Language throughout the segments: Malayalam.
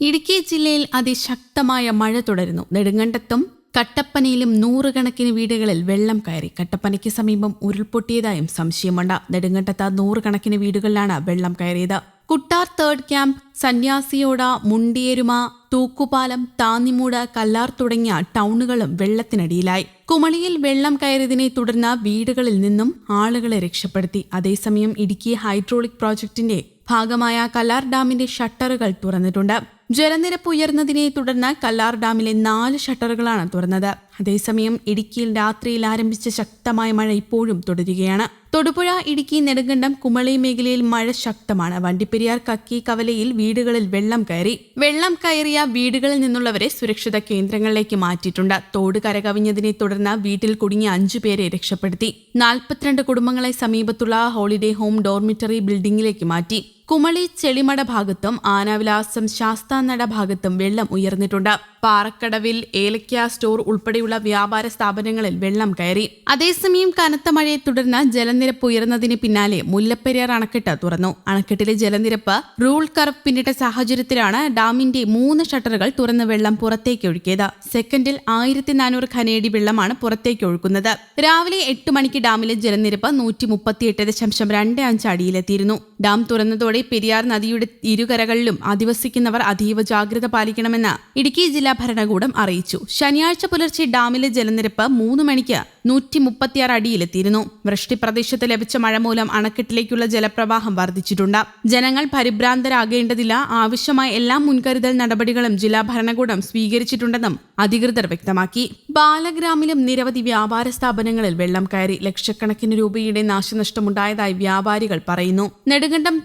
ഇടുക്കി ജില്ലയിൽ അതിശക്തമായ മഴ തുടരുന്നു. നെടുങ്കണ്ടത്തും കട്ടപ്പനയിലും നൂറുകണക്കിന് വീടുകളിൽ വെള്ളം കയറി. കട്ടപ്പനയ്ക്ക് സമീപം ഉരുൾപൊട്ടിയതായും സംശയമുണ്ട്. നെടുങ്കണ്ടത്ത് നൂറുകണക്കിന് വീടുകളിലാണ് വെള്ളം കയറിയത്. കുട്ടാർ തേർഡ് ക്യാമ്പ് സന്യാസിയോട മുണ്ടിയേരുമ തൂക്കുപാലം താന്നിമൂട് കല്ലാർ തുടങ്ങിയ ടൗണുകളും വെള്ളത്തിനടിയിലായി. കുമളിയിൽ വെള്ളം കയറിയതിനെ തുടർന്ന് വീടുകളിൽ നിന്നും ആളുകളെ രക്ഷപ്പെടുത്തി. അതേസമയം ഇടുക്കി ഹൈഡ്രോളിക് പ്രോജക്ടിന്റെ ഭാഗമായ കല്ലാർ ഡാമിന്റെ ഷട്ടറുകൾ തുറന്നിട്ടുണ്ട്. ജലനിരപ്പ് ഉയർന്നതിനെ തുടർന്ന് കല്ലാർ ഡാമിലെ നാല് ഷട്ടറുകളാണ് തുറന്നത്. അതേസമയം ഇടുക്കിയിൽ രാത്രിയിൽ ആരംഭിച്ച ശക്തമായ മഴ ഇപ്പോഴും തുടരുകയാണ്. തൊടുപുഴ ഇടുക്കി നെടുങ്കണ്ടം കുമളി മേഖലയിൽ മഴ ശക്തമാണ്. വണ്ടിപ്പെരിയാർ കക്കി കവലയിൽ വീടുകളിൽ വെള്ളം കയറി. വെള്ളം കയറിയ വീടുകളിൽ നിന്നുള്ളവരെ സുരക്ഷിത കേന്ദ്രങ്ങളിലേക്ക് മാറ്റിയിട്ടുണ്ട്. തോട് കരകവിഞ്ഞതിനെ തുടർന്ന് വീട്ടിൽ കുടുങ്ങിയ അഞ്ചു പേരെ രക്ഷപ്പെടുത്തി. നാൽപ്പത്തിരണ്ട് കുടുംബങ്ങളെ സമീപത്തുള്ള ഹോളിഡേ ഹോം ഡോർമിറ്ററി ബിൽഡിംഗിലേക്ക് മാറ്റി. കുമളി ചെളിമട ഭാഗത്തും ആനാവിലാസം ശാസ്താനട ഭാഗത്തും വെള്ളം ഉയർന്നിട്ടുണ്ട്. പാറക്കടവിൽ ഏലക്ക സ്റ്റോർ ഉൾപ്പെടെയുള്ള വ്യാപാര സ്ഥാപനങ്ങളിൽ വെള്ളം കയറി. അതേസമയം കനത്ത മഴയെ തുടർന്ന് ജലനിരപ്പ് ഉയർന്നതിന് പിന്നാലെ മുല്ലപ്പെരിയാർ അണക്കെട്ട് തുറന്നു. അണക്കെട്ടിലെ ജലനിരപ്പ് റൂൾ കർവ് പിന്നിട്ട സാഹചര്യത്തിലാണ് ഡാമിന്റെ മൂന്ന് ഷട്ടറുകൾ തുറന്ന് വെള്ളം പുറത്തേക്ക് ഒഴുക്കിയത്. സെക്കൻഡിൽ ആയിരത്തി നാനൂറ് ഖനേടി വെള്ളമാണ് പുറത്തേക്ക് ഒഴുക്കുന്നത്. രാവിലെ എട്ട് മണിക്ക് ഡാമിലെ ജലനിരപ്പ് നൂറ്റി മുപ്പത്തിയെട്ട് ദശാംശം രണ്ട് അഞ്ച് അടിയിലെത്തിയിരുന്നു. ഡാം തുറന്നതോടെ പെരിയാർ നദിയുടെ ഇരുകരകളിലും അധിവസിക്കുന്നവർ അതീവ ജാഗ്രത പാലിക്കണമെന്ന് ഇടുക്കി ജില്ലാ ഭരണകൂടം അറിയിച്ചു. ശനിയാഴ്ച പുലർച്ചെ ഡാമിലെ ജലനിരപ്പ് മൂന്ന് മണിക്ക് നൂറ്റി മുപ്പത്തിയാറ് അടിയിലെത്തിയിരുന്നു. വൃഷ്ടിപ്രദേശത്ത് ലഭിച്ച മഴ മൂലം അണക്കെട്ടിലേക്കുള്ള ജലപ്രവാഹം വർദ്ധിച്ചിട്ടുണ്ട്. ജനങ്ങൾ പരിഭ്രാന്തരാകേണ്ടതില്ല. ആവശ്യമായ എല്ലാ മുൻകരുതൽ നടപടികളും ജില്ലാ ഭരണകൂടം സ്വീകരിച്ചിട്ടുണ്ടെന്നും അധികൃതർ വ്യക്തമാക്കി. ബാലഗ്രാമിലും നിരവധി വ്യാപാര സ്ഥാപനങ്ങളിൽ വെള്ളം കയറി ലക്ഷക്കണക്കിന് രൂപയുടെ നാശനഷ്ടമുണ്ടായതായി വ്യാപാരികൾ പറയുന്നു. നെടുങ്കണ്ടം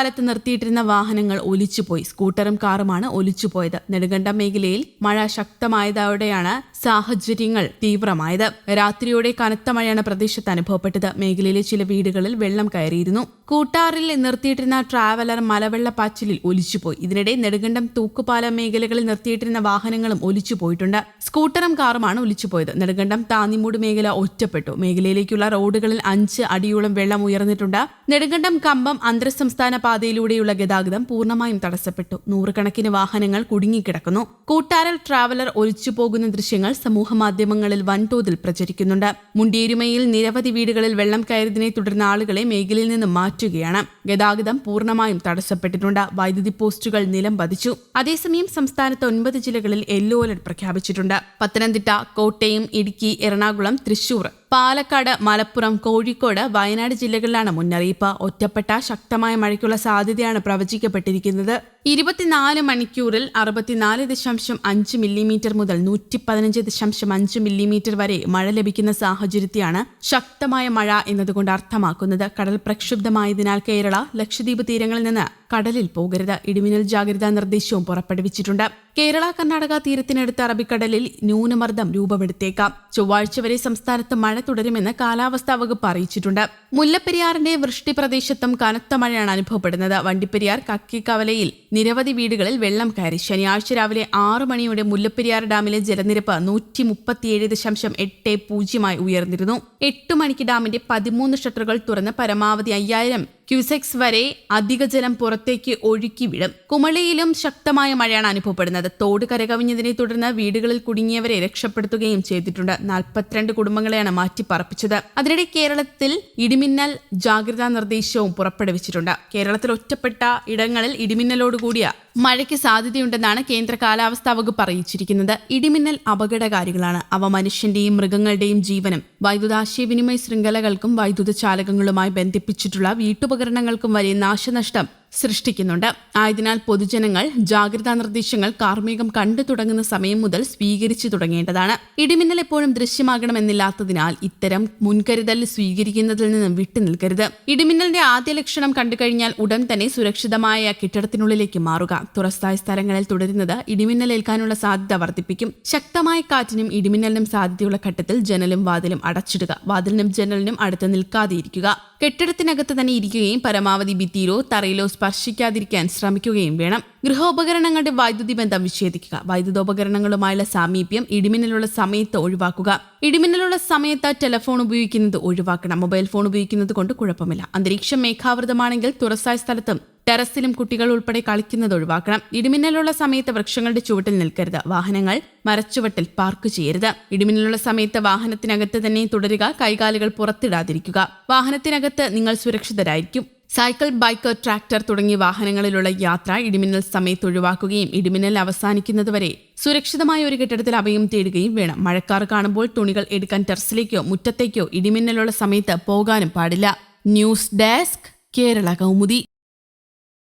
തൂക്കുപാലത്ത് നിർത്തിയിട്ടിരുന്ന വാഹനങ്ങൾ ഒലിച്ചുപോയി. സ്കൂട്ടറും കാറുമാണ് ഒലിച്ചുപോയത്. നെടുങ്കണ്ടം മേഖലയിൽ മഴ ശക്തമായതോടെയാണ് സാഹചര്യങ്ങൾ തീവ്രമായത്. രാത്രിയോടെ കനത്ത മഴയാണ് പ്രദേശത്ത് അനുഭവപ്പെട്ടത്. മേഖലയിലെ ചില വീടുകളിൽ വെള്ളം കയറിയിരുന്നു. കൂട്ടാറിൽ നിർത്തിയിട്ടിരുന്ന ട്രാവലർ മലവെള്ള പാച്ചിലിൽ ഒലിച്ചുപോയി. ഇതിനിടെ നെടുങ്കണ്ടം തൂക്കുപാലം മേഖലകളിൽ നിർത്തിയിട്ടിരുന്ന വാഹനങ്ങളും ഒലിച്ചു പോയിട്ടുണ്ട്. സ്കൂട്ടറും കാറുമാണ് ഒലിച്ചുപോയത്. നെടുങ്കണ്ടം താന്നിമൂട് മേഖല ഒറ്റപ്പെട്ടു. മേഖലയിലേക്കുള്ള റോഡുകളിൽ അഞ്ച് അടിയോളം വെള്ളം ഉയർന്നിട്ടുണ്ട്. നെടുങ്കണ്ടം കമ്പം അന്തർസംസ്ഥാന പാതയിലൂടെയുള്ള ഗതാഗതം പൂർണമായും തടസ്സപ്പെട്ടു. നൂറുകണക്കിന് വാഹനങ്ങൾ കുടുങ്ങിക്കിടക്കുന്നു. കൂട്ടാരൽ ട്രാവലർ ഒലിച്ചു പോകുന്ന ദൃശ്യങ്ങൾ സമൂഹമാധ്യമങ്ങളിൽ വൻതോതിൽ പ്രചരിക്കുന്നുണ്ട്. മുണ്ടിയേരുമയിൽ നിരവധി വീടുകളിൽ വെള്ളം കയറിയതിനെ തുടർന്ന് ആളുകളെ മേഖലയിൽ നിന്ന് മാറ്റുകയാണ്. ഗതാഗതം പൂർണമായും തടസ്സപ്പെട്ടിട്ടുണ്ട്. വൈദ്യുതി പോസ്റ്റുകൾ നിലം പതിച്ചു. അതേസമയം സംസ്ഥാനത്ത് ഒൻപത് ജില്ലകളിൽ യെല്ലോ അലർട്ട് പ്രഖ്യാപിച്ചിട്ടുണ്ട്. പത്തനംതിട്ട കോട്ടയം ഇടുക്കി എറണാകുളം തൃശൂർ പാലക്കാട് മലപ്പുറം കോഴിക്കോട് വയനാട് ജില്ലകളിലാണ് മുന്നറിയിപ്പ്. ഒറ്റപ്പെട്ട ശക്തമായ മഴയ്ക്കുള്ള സാധ്യതയാണ് പ്രവചിക്കപ്പെട്ടിരിക്കുന്നത്. ഇരുപത്തിനാല് മണിക്കൂറിൽ അറുപത്തിനാല് ദശാംശം അഞ്ച് മില്ലിമീറ്റർ മുതൽ നൂറ്റി പതിനഞ്ച് ദശാംശം അഞ്ച് മില്ലിമീറ്റർ വരെ മഴ ലഭിക്കുന്ന സാഹചര്യത്തെയാണ് ശക്തമായ മഴ എന്നതുകൊണ്ട് അർത്ഥമാക്കുന്നത്. കടൽ പ്രക്ഷുബ്ധമായതിനാൽ കേരള ലക്ഷദ്വീപ് തീരങ്ങളിൽ നിന്ന് കടലിൽ പോകരുത്. ഇടിമിന്നൽ ജാഗ്രതാ നിർദ്ദേശവും പുറപ്പെടുവിച്ചിട്ടുണ്ട്. കേരള കർണാടക തീരത്തിനടുത്ത് അറബിക്കടലിൽ ന്യൂനമർദ്ദം രൂപപ്പെടുത്തേക്കാം ചൊവ്വാഴ്ച വരെ സംസ്ഥാനത്ത് മഴ തുടരുമെന്ന് കാലാവസ്ഥാ വകുപ്പ് അറിയിച്ചിട്ടുണ്ട്. മുല്ലപ്പെരിയാറിന്റെ വൃഷ്ടി പ്രദേശത്തും കനത്ത മഴയാണ് അനുഭവപ്പെടുന്നത്. വണ്ടിപ്പെരിയാർ കക്കിക്കവലയിൽ നിരവധി വീടുകളിൽ വെള്ളം കയറി. ശനിയാഴ്ച രാവിലെ ആറു മണിയോടെ മുല്ലപ്പെരിയാർ ഡാമിലെ ജലനിരപ്പ് നൂറ്റി മുപ്പത്തിയേഴ് ദശാംശം എട്ട് പൂജ്യമായി ഉയർന്നിരുന്നു. എട്ട് മണിക്ക് ഡാമിന്റെ പതിമൂന്ന് ഷട്ടറുകൾ തുറന്ന് പരമാവധി അയ്യായിരം ക്യൂസെക്സ് വരെ അധിക ജലം പുറത്തേക്ക് ഒഴുക്കി വിടും കുമളിയിലും ശക്തമായ മഴയാണ് അനുഭവപ്പെടുന്നത്. തോട് കരകവിഞ്ഞതിനെ തുടർന്ന് വീടുകളിൽ കുടുങ്ങിയവരെ രക്ഷപ്പെടുത്തുകയും ചെയ്തിട്ടുണ്ട്. നാൽപ്പത്തിരണ്ട് കുടുംബങ്ങളെയാണ് മാറ്റിപ്പറപ്പിച്ചത് അതിനിടെ കേരളത്തിൽ ഇടിമിന്നൽ ജാഗ്രതാ നിർദ്ദേശവും പുറപ്പെടുവിച്ചിട്ടുണ്ട്. കേരളത്തിൽ ഒറ്റപ്പെട്ട ഇടങ്ങളിൽ ഇടിമിന്നലോടുകൂടിയ മഴയ്ക്ക് സാധ്യതയുണ്ടെന്നാണ് കേന്ദ്ര കാലാവസ്ഥാ വകുപ്പ് അറിയിച്ചിരിക്കുന്നത്. ഇടിമിന്നൽ അപകടകാരികളാണ്. അവ മനുഷ്യന്റെയും മൃഗങ്ങളുടെയും ജീവനും വൈദ്യുതാശയവിനിമയ ശൃംഖലകൾക്കും വൈദ്യുത ചാലകങ്ങളുമായി ബന്ധിപ്പിച്ചിട്ടുള്ള വീട്ടുപകരണങ്ങൾക്കും വലിയ നാശനഷ്ടം സൃഷ്ടിക്കുന്നുണ്ട്. ആയതിനാൽ പൊതുജനങ്ങൾ ജാഗ്രതാ നിർദ്ദേശങ്ങൾ കാർമ്മികം കണ്ടു തുടങ്ങുന്ന സമയം മുതൽ സ്വീകരിച്ചു തുടങ്ങേണ്ടതാണ്. ഇടിമിന്നൽ എപ്പോഴും ദൃശ്യമാകണമെന്നില്ലാത്തതിനാൽ ഇത്തരം മുൻകരുതൽ സ്വീകരിക്കുന്നതിൽ നിന്നും വിട്ടുനിൽക്കരുത് ഇടിമിന്നലിന്റെ ആദ്യ ലക്ഷണം കണ്ടുകഴിഞ്ഞാൽ ഉടൻ തന്നെ സുരക്ഷിതമായ കെട്ടിടത്തിനുള്ളിലേക്ക് മാറുക. തുറസ്തായ സ്ഥലങ്ങളിൽ തുടരുന്നത് ഇടിമിന്നലേൽക്കാനുള്ള സാധ്യത വർദ്ധിപ്പിക്കും. ശക്തമായ കാറ്റിനും ഇടിമിന്നലിനും സാധ്യതയുള്ള ഘട്ടത്തിൽ ജനലും വാതിലും അടച്ചിടുക. വാതിലിനും ജനലിനും അടുത്ത് നിൽക്കാതെയിരിക്കുക കെട്ടിടത്തിനകത്ത് തന്നെ ഇരിക്കുകയും പരമാവധി ഭിത്തിയിലോ തറയിലോ സ്പർശിക്കാതിരിക്കാൻ ശ്രമിക്കുകയും വേണം. ഗൃഹോപകരണങ്ങളുടെ വൈദ്യുതി ബന്ധം വിച്ഛേദിക്കുക. വൈദ്യുതോപകരണങ്ങളുമായുള്ള സാമീപ്യം ഇടിമിന്നലുള്ള സമയത്ത് ഒഴിവാക്കുക. ഇടിമിന്നലുള്ള സമയത്ത് ടെലിഫോൺ ഉപയോഗിക്കുന്നത് ഒഴിവാക്കണം. മൊബൈൽ ഫോൺ ഉപയോഗിക്കുന്നത് കൊണ്ട് കുഴപ്പമില്ല. അന്തരീക്ഷം മേഘാവൃതമാണെങ്കിൽ തുറസായ സ്ഥലത്തും ടെറസിലും കുട്ടികൾ ഉൾപ്പെടെ കളിക്കുന്നത് ഒഴിവാക്കണം. ഇടിമിന്നലുള്ള സമയത്ത് വൃക്ഷങ്ങളുടെ ചുവട്ടിൽ നിൽക്കരുത്. വാഹനങ്ങൾ മരച്ചുവട്ടിൽ പാർക്ക് ചെയ്യരുത്. ഇടിമിന്നലുള്ള സമയത്ത് വാഹനത്തിനകത്ത് തന്നെ തുടരുക. കൈകാലുകൾ പുറത്തിടാതിരിക്കുക. വാഹനത്തിനകത്ത് നിങ്ങൾ സുരക്ഷിതരായിരിക്കും. സൈക്കിൾ ബൈക്ക് ട്രാക്ടർ തുടങ്ങിയ വാഹനങ്ങളിലുള്ള യാത്ര ഇടിമിന്നൽ സമയത്ത് ഒഴിവാക്കുകയും ഇടിമിന്നൽ അവസാനിക്കുന്നതുവരെ സുരക്ഷിതമായ ഒരു കെട്ടിടത്തിൽ അഭയം തേടുകയും വേണം. മഴക്കാർ കാണുമ്പോൾ തുണികൾ എടുക്കാൻ ടെറസിലേക്കോ മുറ്റത്തേക്കോ ഇടിമിന്നലുള്ള സമയത്ത് പോകാനും പാടില്ല. News desk Kerala Kaumudi.